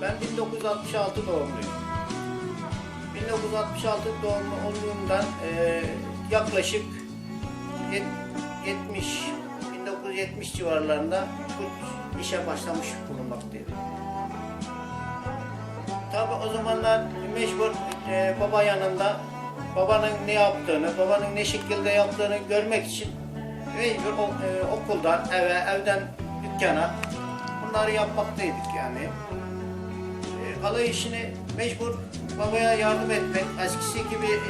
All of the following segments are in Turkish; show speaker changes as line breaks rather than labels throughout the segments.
Ben 1966 doğumluyum. 1966 doğumlu olduğumdan e, yaklaşık yet- 70 1970 civarlarında işe başlamış bulunmaktayım. Tabi o zamanlar mecbur e, baba yanında babanın ne yaptığını, babanın ne şekilde yaptığını görmek için mecbur e, okuldan eve, evden dükkana bunları yapmaktaydık yani. Alay işini mecbur babaya yardım etmek, eskisi gibi e,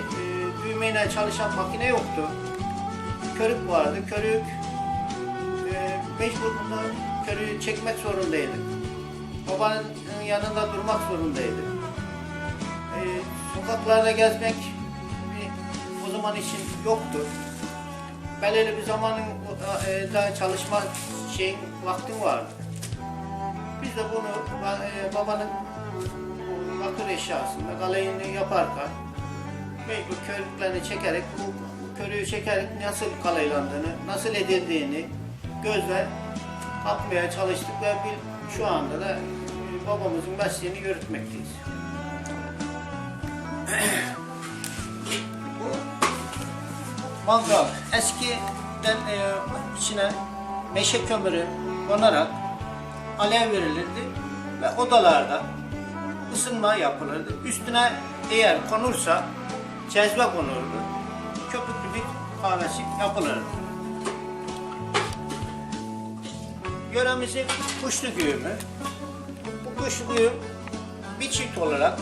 düğmeyle çalışan makine yoktu. Körük vardı, körük e, mecbur bunu körüğü çekmek zorundaydık. Babanın yanında durmak zorundaydık. E, sokaklarda gezmek e, o zaman için yoktu. Belirli bir zamanın e, daha çalışma şeyin vaktim vardı. Biz de bunu e, babanın bakır eşyasında galayını yaparken mecbur körüklerini çekerek bu, körüğü çekerek nasıl kalaylandığını, nasıl edildiğini gözle kapmaya çalıştık ve bir, şu anda da e, babamızın mesleğini yürütmekteyiz. bu mangal eskiden e, içine meşe kömürü konarak alev verilirdi ve odalarda ısınma yapılırdı. Üstüne eğer konursa cezve konurdu. Köpüklü bir kahvesi yapılırdı. Yöremizin kuşlu güğümü. Bu kuşlu güğüm bir çift olarak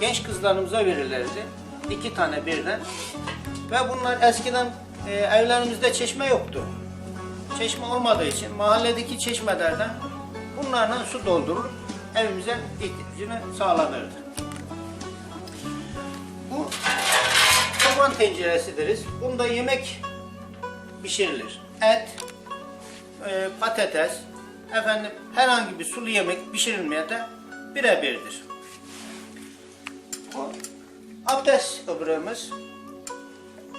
genç kızlarımıza verilirdi. İki tane birden. Ve bunlar eskiden e, evlerimizde çeşme yoktu. Çeşme olmadığı için mahalledeki çeşmelerden bunlarla su doldurur evimize ihtiyacını sağlanırdı. Bu çoban tenceresidir. Bunda yemek pişirilir. Et, e, patates, efendim herhangi bir sulu yemek pişirilmeye de birebirdir. Bu abdest kıbrığımız.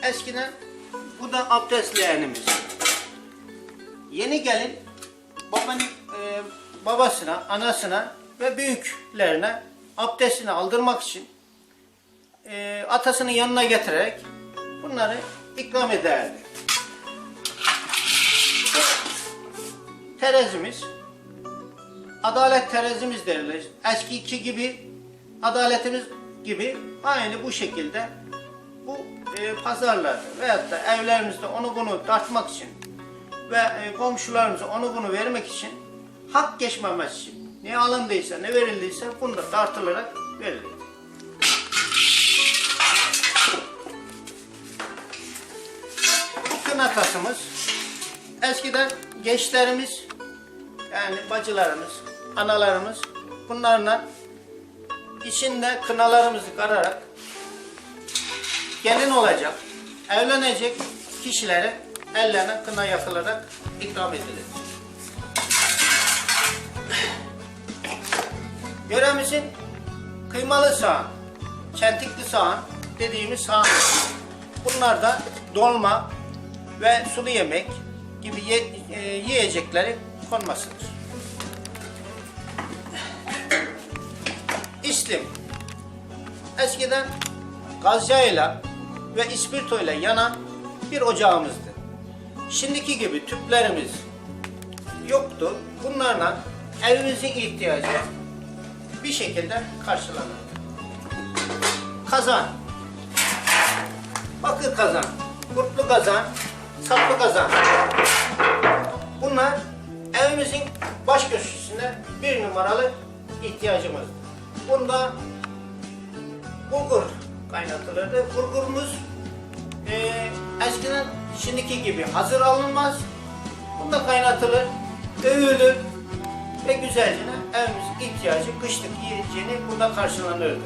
Eskiden bu da abdest leğenimiz. Yeni gelin babanın e, babasına, anasına ve büyüklerine abdestini aldırmak için e, atasının yanına getirerek bunları ikram ederdi. Terezimiz, adalet terezimiz derilir. Eskiki gibi, adaletimiz gibi aynı bu şekilde bu e, pazarlarda veyahut da evlerimizde onu bunu tartmak için ve e, komşularımıza onu bunu vermek için hak geçmemesi için ne alındıysa ne verildiyse bunu da tartılarak verilir. Bu kına tasımız eskiden gençlerimiz yani bacılarımız, analarımız bunlarla içinde kınalarımızı kararak gelin olacak, evlenecek kişilere ellerine kına yakılarak ikram edilir. Yöremizin kıymalı sağan, çentikli sağan dediğimiz sağan. Bunlar da dolma ve sulu yemek gibi ye- e, yiyecekleri konmasıdır. İslim eskiden gazcayla ve ispirtoyla yanan bir ocağımızdı. Şimdiki gibi tüplerimiz yoktu. Bunlarla evimizin ihtiyacı bir şekilde karşılanır. Kazan. Bakır kazan, kurtlu kazan, saplı kazan. Bunlar evimizin baş köşesinde bir numaralı ihtiyacımız. Bunda bulgur kaynatılırdı. Bulgurumuz eee eskiden şimdiki gibi hazır alınmaz. Bunda kaynatılır, dövülür ve güzelce evimiz ihtiyacı, kışlık yiyeceğini bunda karşılanırdı.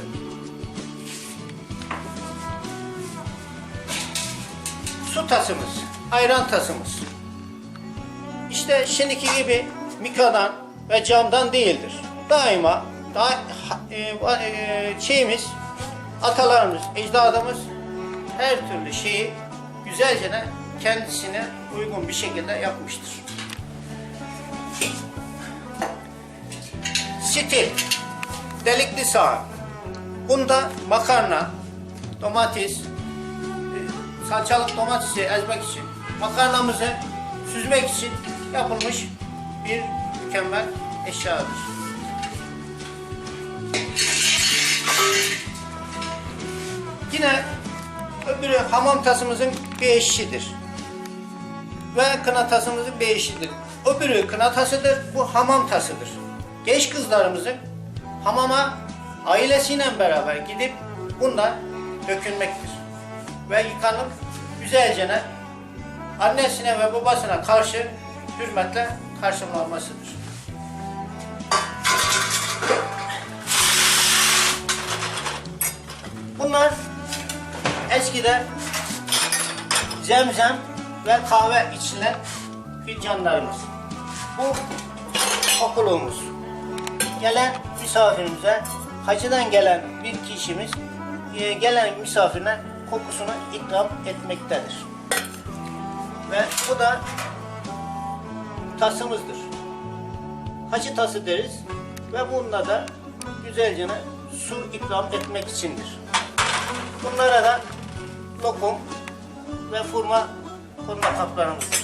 Su tasımız, ayran tasımız. İşte şimdiki gibi mikadan ve camdan değildir. Daima da, e, e, şeyimiz, atalarımız, ecdadımız her türlü şeyi güzelce kendisine uygun bir şekilde yapmıştır. Stil. delikli sahan. Bunda makarna, domates, e, salçalık domatesi ezmek için, makarnamızı süzmek için yapılmış bir mükemmel eşyadır. Yine öbürü hamam tasımızın bir eşiğidir. Ve kına tasımızın bir eşiğidir. Öbürü kına tasıdır, bu hamam tasıdır. Genç kızlarımızın hamama ailesiyle beraber gidip bundan dökülmektir. Ve yıkanıp güzelce annesine ve babasına karşı hürmetle karşılanmasıdır. Bunlar eskiden zemzem ve kahve içilen fincanlarımız. Bu okuluğumuz. Gelen misafirimize, hacıdan gelen bir kişimiz e, gelen misafirine kokusunu ikram etmektedir. Ve bu da tasımızdır. Hacı tası deriz ve bunda da güzelce su ikram etmek içindir. Bunlara da lokum ve fırma konma kaplarımızdır.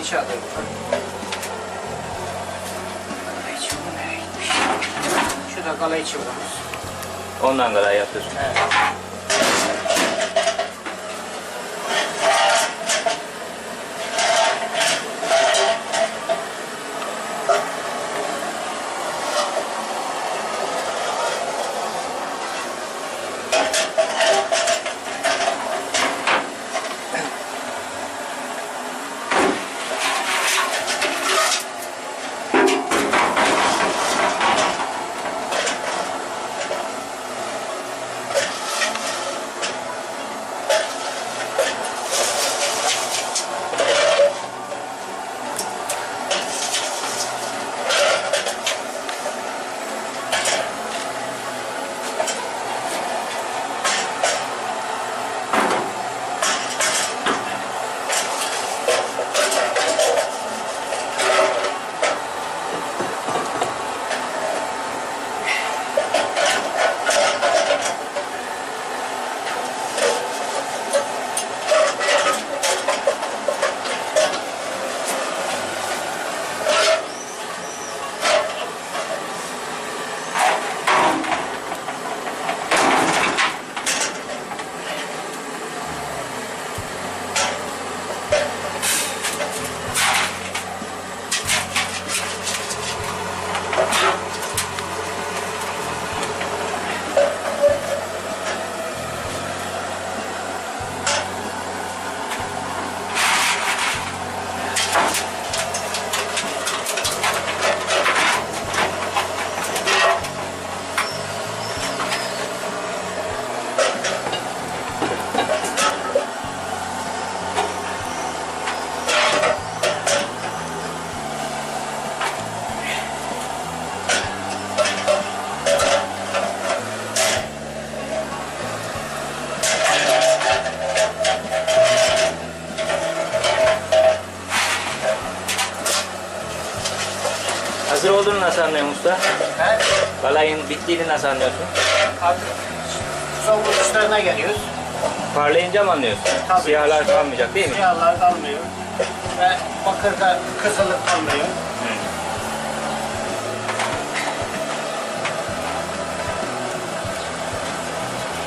İnşallah. İçi bu nereye gitmiş? Şu da kala içi buramız.
Ondan kadar yapıyorsun.
Evet.
Balayın bittiğini nasıl anlıyorsun?
Abi, soğuk uçlarına geliyoruz.
Parlayınca mı anlıyorsun?
Tabii.
Siyahlar kalmayacak değil mi?
Siyahlar kalmıyor. Ve bakırda kızılık kalmıyor.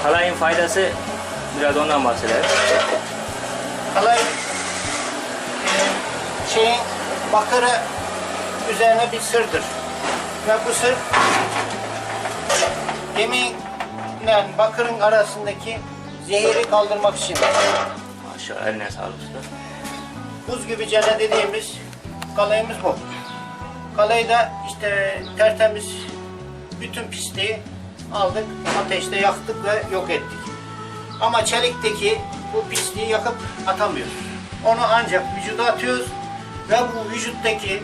Kalayın faydası biraz ondan bahsedelim.
Kalay e, şeyin bakırı üzerine bir sırdır. Ve bu sır yeminle bakırın arasındaki zehiri kaldırmak için.
Maşallah eline sağlık usta.
Buz gibi cene dediğimiz kalayımız bu. Kalayı da işte tertemiz bütün pisliği aldık, ateşte yaktık ve yok ettik. Ama çelikteki bu pisliği yakıp atamıyoruz. Onu ancak vücuda atıyoruz ve bu vücuttaki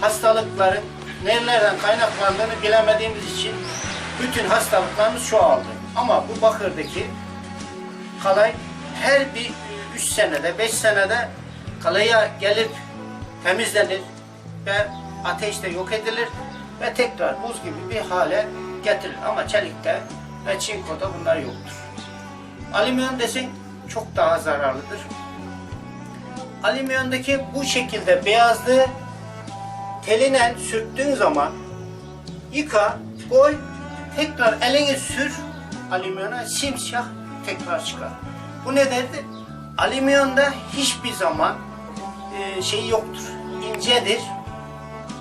hastalıkların nerelerden kaynaklandığını bilemediğimiz için bütün hastalıklarımız çoğaldı. Ama bu bakırdaki kalay her bir 3 senede 5 senede kalaya gelip temizlenir ve ateşte yok edilir ve tekrar buz gibi bir hale getirilir. Ama çelikte ve çinkoda bunlar yoktur. Alüminyum desen çok daha zararlıdır. Alüminyumdaki bu şekilde beyazlığı teline sürttüğün zaman yıka, koy, tekrar elini sür, alüminyona simsiyah tekrar çıkar. Bu nedendir? Alüminyonda hiçbir zaman e, şey yoktur, incedir.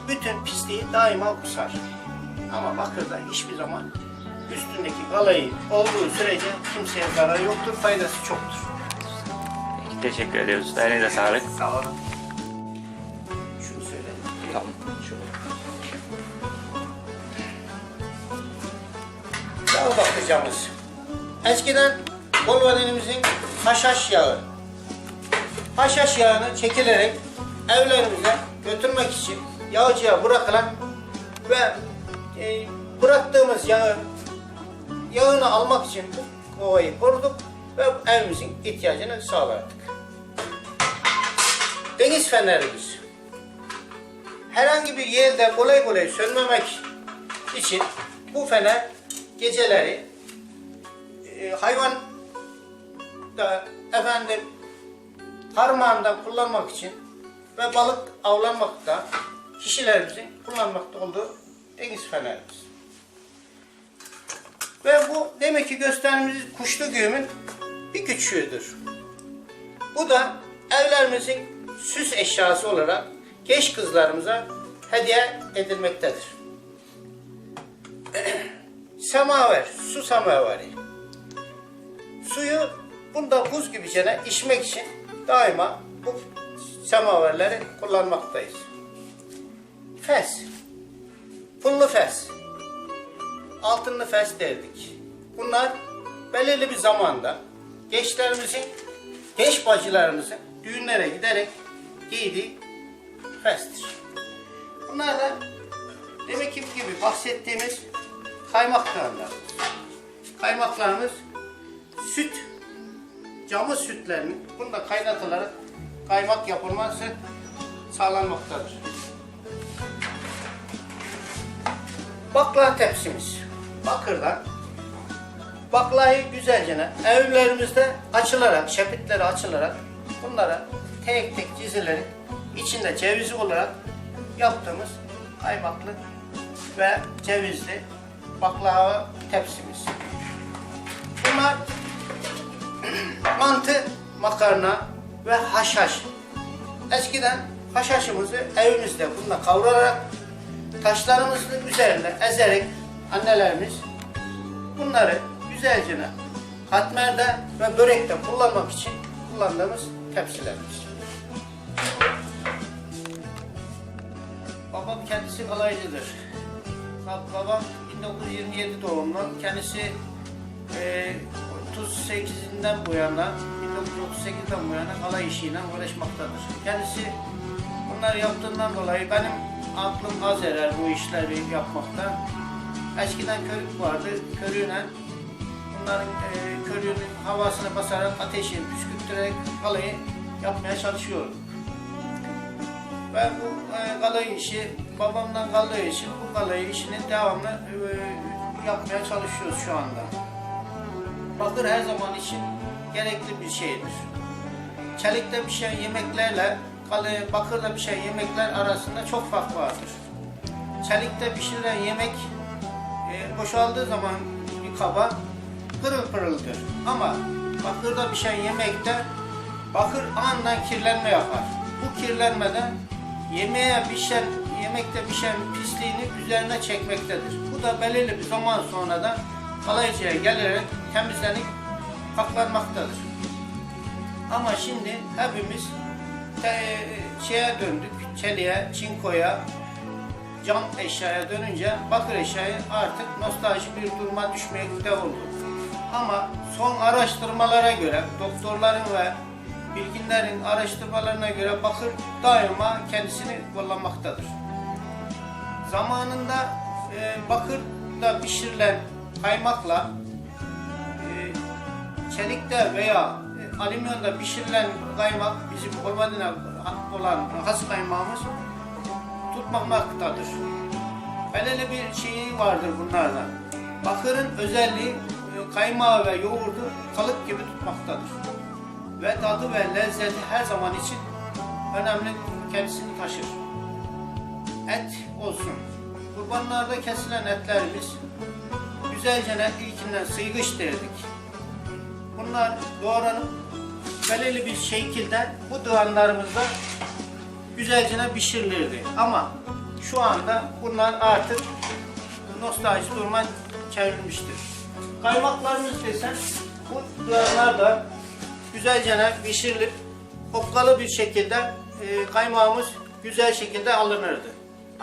Bütün pisliği daima kusar. Ama bakırda hiçbir zaman üstündeki galayı olduğu sürece kimseye zararı yoktur, faydası çoktur.
Peki, teşekkür ediyoruz. Elinize sağlık.
Sağ olun. Yağ bakacağımız. Eskiden Bolvadenimizin haşhaş yağı. Haşhaş yağını çekilerek evlerimize götürmek için yağcıya bırakılan ve e, bıraktığımız yağı yağını almak için bu kovayı koruduk ve evimizin ihtiyacını sağlardık. Deniz fenerimiz. Herhangi bir yerde kolay kolay sönmemek için bu fener geceleri e, hayvan da efendim harmanda kullanmak için ve balık avlanmakta kişilerimizin kullanmakta olduğu deniz fenerimiz. Ve bu demek ki gösterdiğimiz kuşlu güğümün bir küçüğüdür. Bu da evlerimizin süs eşyası olarak genç kızlarımıza hediye edilmektedir. Semaver, su semavari. Suyu bunda buz gibi gene içmek için daima bu semaverleri kullanmaktayız. Fes. Pullu fes. Altınlı fes derdik. Bunlar belirli bir zamanda gençlerimizin, genç bacılarımızın düğünlere giderek giydiği festir. Bunlar da demek ki gibi bahsettiğimiz kaymaklarımız. Kaymaklarımız süt, camı sütlerinin bunda kaynatılarak kaymak yapılması sağlanmaktadır. Bakla tepsimiz. Bakırdan baklayı güzelce evlerimizde açılarak, şepitleri açılarak bunlara tek tek dizilerek içinde cevizi olarak yaptığımız kaymaklı ve cevizli baklava tepsimiz. Bunlar mantı, makarna ve haşhaş. Eskiden haşhaşımızı evimizde bununla kavurarak taşlarımızın üzerine ezerek annelerimiz bunları güzelce katmerde ve börekte kullanmak için kullandığımız tepsilerimiz. Babam kendisi alaycıdır. Bab- Babam 1927 doğumlu. Kendisi e, 38'inden bu yana, 1938'den bu yana alay işiyle uğraşmaktadır. Kendisi bunları yaptığından dolayı benim aklım az erer bu işleri yapmakta. Eskiden körük vardı, körüğüne bunların e, körüğünün havasına basarak ateşi püskürterek alayı yapmaya çalışıyorum. Ve bu e, galayı işi babamdan kaldığı için bu galayı işinin devamlı e, yapmaya çalışıyoruz şu anda. Bakır her zaman için gerekli bir şeydir. Çelikte bir şey yemeklerle galayı, bakırda bir şey yemekler arasında çok fark vardır. Çelikte pişirilen yemek e, boşaldığı zaman bir kaba pırıl pırıldır. Ama bakırda bir şey yemekte bakır anla kirlenme yapar. Bu kirlenmeden yemeğe pişen, yemekte pişen pisliğini üzerine çekmektedir. Bu da belirli bir zaman sonra da kalaycıya gelerek temizlenip paklanmaktadır. Ama şimdi hepimiz te- şeye döndük, çeliğe, çinkoya, cam eşyaya dönünce bakır eşyayı artık nostalji bir duruma düşmekte oldu. Ama son araştırmalara göre, doktorların ve bilginlerin araştırmalarına göre bakır daima kendisini kullanmaktadır. Zamanında e, bakırda pişirilen kaymakla e, çelikte veya e, alüminyonda pişirilen kaymak bizim Olmadina olan has kaymağımız tutmamaktadır. Belirli bir şeyi vardır bunlardan. Bakırın özelliği e, kaymağı ve yoğurdu kalıp gibi tutmaktadır. Ve tadı ve lezzeti her zaman için önemli kendisini taşır. Et olsun. Kurbanlarda kesilen etlerimiz güzelce ilkinden sıygış derdik. Bunlar doğranıp belirli bir şekilde bu dağınlarımızda güzelce pişirilirdi. Ama şu anda bunlar artık nostalji duruma çevrilmiştir. Kaymaklarımız desen bu dağınlar da güzelce pişirilip okkalı bir şekilde e, kaymağımız güzel şekilde alınırdı.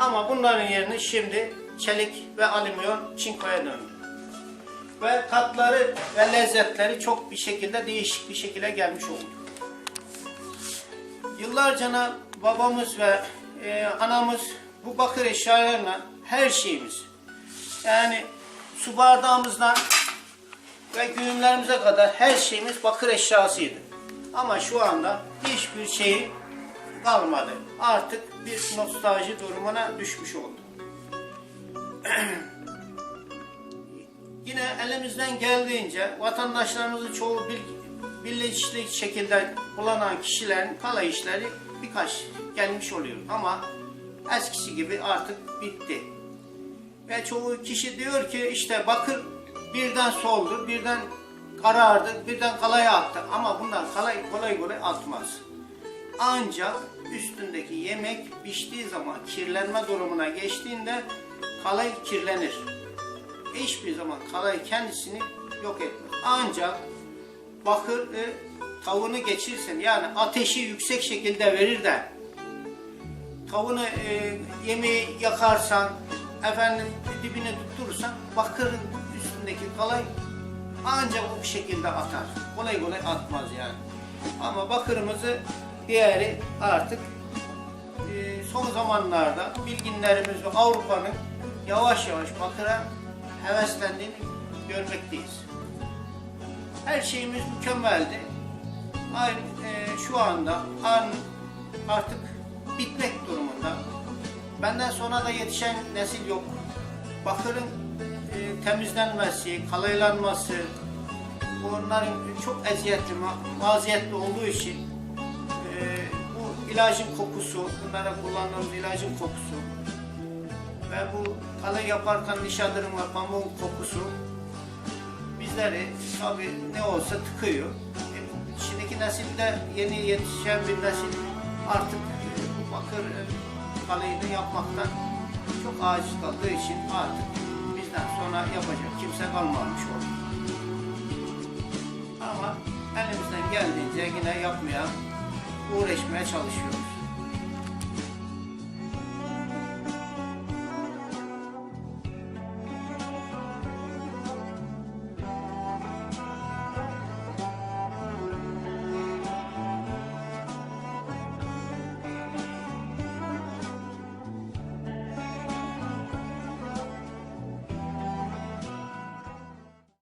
Ama bunların yerini şimdi çelik ve alüminyum çinkoya döndü. Ve tatları ve lezzetleri çok bir şekilde değişik bir şekilde gelmiş oldu. Yıllarca babamız ve e, anamız bu bakır eşyalarla her şeyimiz yani su bardağımızdan ve güğümlerimize kadar her şeyimiz bakır eşyasıydı. Ama şu anda hiçbir şeyi kalmadı. Artık bir nostalji durumuna düşmüş oldu. Yine elimizden geldiğince vatandaşlarımızı çoğu bil, bilinçli şekilde kullanan kişilerin kala işleri birkaç gelmiş oluyor. Ama eskisi gibi artık bitti. Ve çoğu kişi diyor ki işte bakır birden soldu, birden karardı, birden kalaya attı. Ama bunlar kalay, kolay kolay atmaz. Ancak üstündeki yemek piştiği zaman kirlenme durumuna geçtiğinde kalay kirlenir. Hiçbir zaman kalay kendisini yok etmez. Ancak bakır e, tavuğunu geçirsen yani ateşi yüksek şekilde verir de tavuğunu e, yemeği yakarsan efendim dibine tutturursan bakırın üstündeki kalay ancak o şekilde atar. Kolay kolay atmaz yani. Ama bakırımızı diğeri artık e, son zamanlarda bilginlerimiz Avrupa'nın yavaş yavaş bakıra heveslendiğini görmekteyiz. Her şeyimiz mükemmeldi. Aynı e, şu anda an artık bitmek durumunda. Benden sonra da yetişen nesil yok. Bakırın e, temizlenmesi, kalaylanması, bunların çok eziyetli, ma- maziyetli olduğu için ilacın kokusu, bunlara kullandığımız ilacın kokusu ve bu kalay yaparken nişadırın ve pamuğun kokusu bizleri tabi ne olsa tıkıyor. E, şimdiki nesilde yeni yetişen bir nesil artık e, bu bakır e, kalayını yapmaktan çok aciz kaldığı için artık bizden sonra yapacak kimse kalmamış oldu. Ama elimizden geldiğince yine yapmaya, uğraşmaya çalışıyoruz.